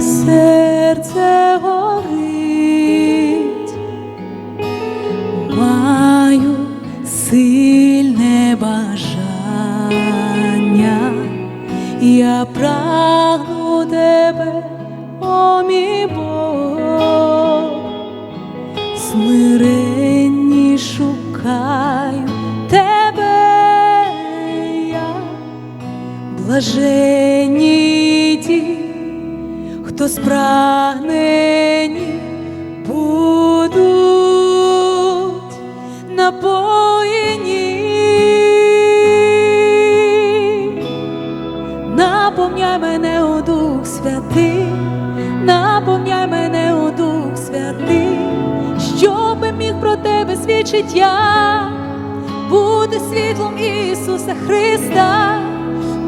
серце горить, маю сильне бажання, я прагну тебе, о мій Бог, шукаю тебе я, ті, хто спрагнені будуть напоєні. Наповняй мене у Дух Святий, наповняй мене у Дух Святий, щоби міг про тебе свідчить я, бути світлом Ісуса Христа,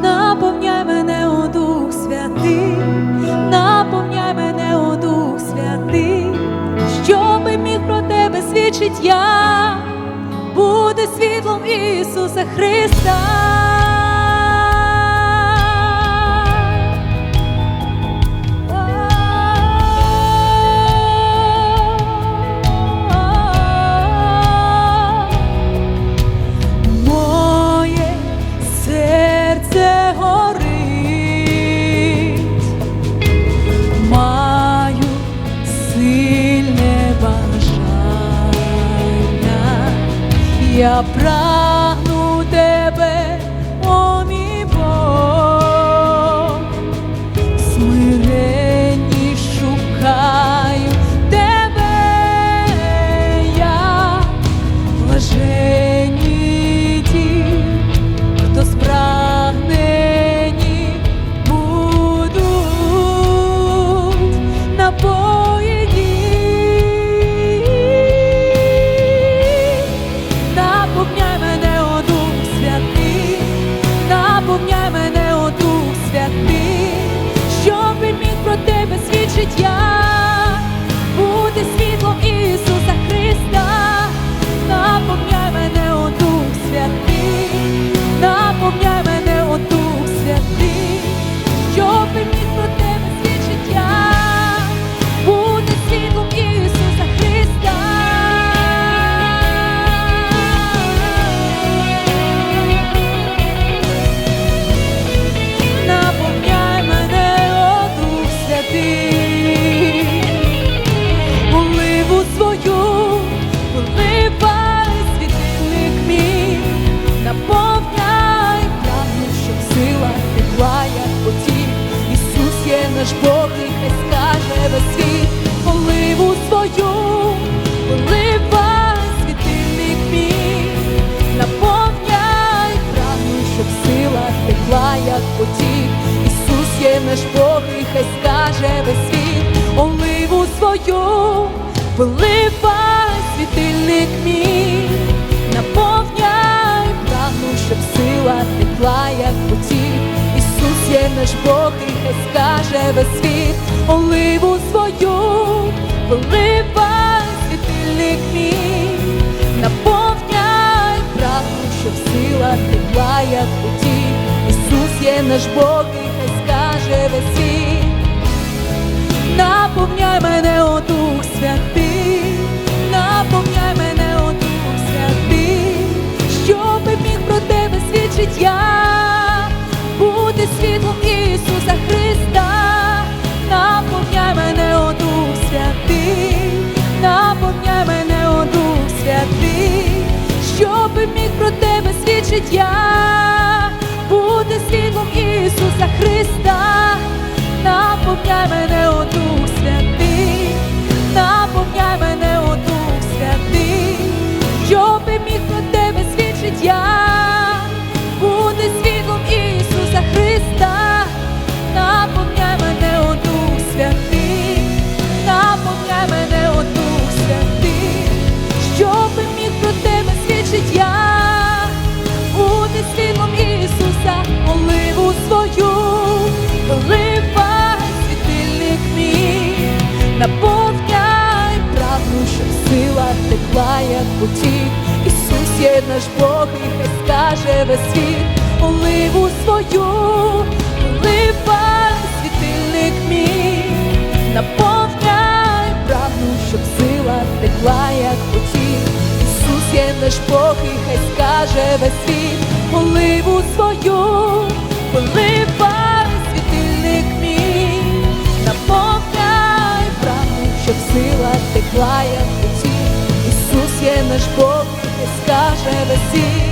наповняй мене у Святий, наповняй мене у Дух Святий, щоби міг про тебе свідчить я, бути світлом Ісуса Христа. Я прагну Свою, виливай світильник мій, наповняй прагну, щоб сила текла, як потік. Ісус є наш Бог, і хай скаже весь світ, оливу свою, виливай світильник мій, наповняй прагну, щоб сила текла, як потік. Ісус є наш Бог, і хай скаже весь світ, оливу свою, виливай світильник мій, наповняй прагну, щоб сила текла, як потік. Ісус є наш Бог, і хай скаже весь світ, оливу свою, виливай світильник мій, наповняй прагну, щоб сила текла, як потік. Ісус є наш Бог, і хай скаже весь світ. Наповняй мене, тебе свідчить я, бути світлом Ісуса Христа, наповняй мене, о Дух Святий, наповняй мене, о Дух Святий, щоб міг про тебе свідчить я, бути світлом Ісуса Христа, тебе оливу свою, Оливай світильник мій, наповняй правду, щоб сила текла, як потік. Ісус є наш Бог, і хай скаже весь світ, оливу свою, Оливай світильник мій, наповняй правду, щоб сила текла, як потік. Ісус є наш Бог, і скаже весь світ.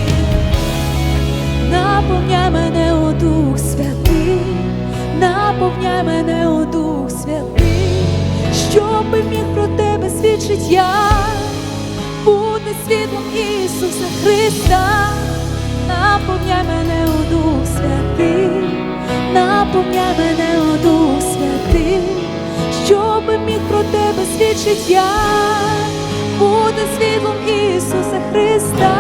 Дух Святий, наповняй мене, о Дух Святий, щоби міг про тебе свідчить я, бути світлом Ісуса Христа, наповняй мене, о Дух Святий, наповняй мене, о Дух Святий, щоби міг про тебе свідчить я, бути світлом Ісуса Христа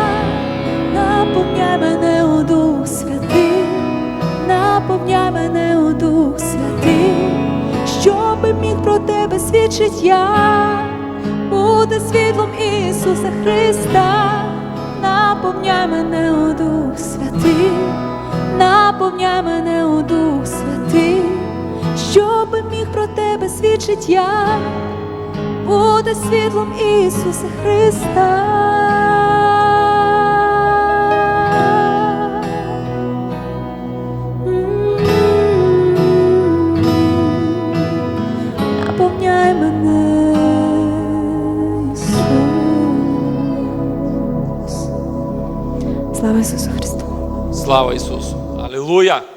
свідчить я, буде світлом Ісуса Христа, наповняй мене, у Дух Святий, наповняй мене, у Дух Святий, щоби міг про тебе свідчить я, буде світлом Ісуса Христа. aplauda Jesus. Aleluia.